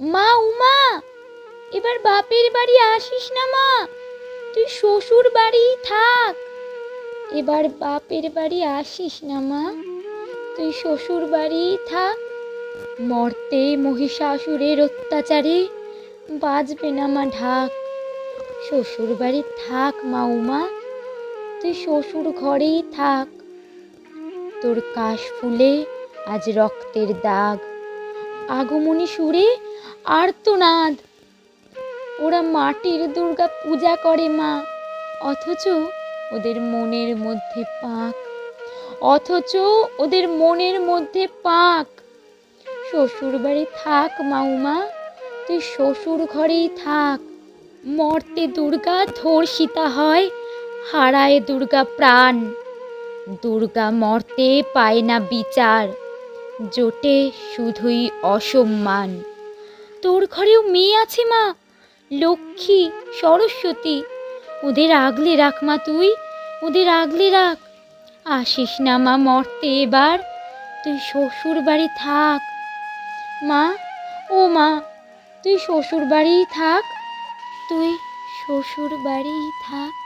মা উমা এবার বাপের বাড়ি আসিস না মা। তুই শ্বশুর বাড়ি থাক। এবার বাপের বাড়ি আসিস না মা। তুই শ্বশুর বাড়ি থাক। মর্তে মহিষাসুরের অত্যাচারে বাজবে না মা ঢাক। শ্বশুর বাড়ি থাক মা উমা তুই শ্বশুর ঘরেই থাক। তোর কাশ ফুলে আজ রক্তের দাগ। আগমনী সুরে আর্তনাদ। ওরা মাটির দুর্গা পূজা করে মা, অথচ ওদের মনের মধ্যে পাক। অথচ ওদের মনের মধ্যে পাক। শ্বশুর বাড়ি থাক মাউমা, তুই শ্বশুর ঘরেই থাক। মর্তে দুর্গা ধর্ষিতা হয়, হারায় দুর্গা প্রাণ। দুর্গা মর্তে পায় না বিচার, জোটে শুধুই অসম্মান। তোর ঘরেও মেয়ে আছে মা। লক্ষ্মী, সরস্বতী। ওদের আগলে রাখ মা তুই, ওদের আগলে রাখ। আসিস না মা মর্তে এবার, তুই শ্বশুর বাড়ি থাক। মা, ও মা, তুই শ্বশুর বাড়ি থাক। তুই শ্বশুর বাড়ি থাক।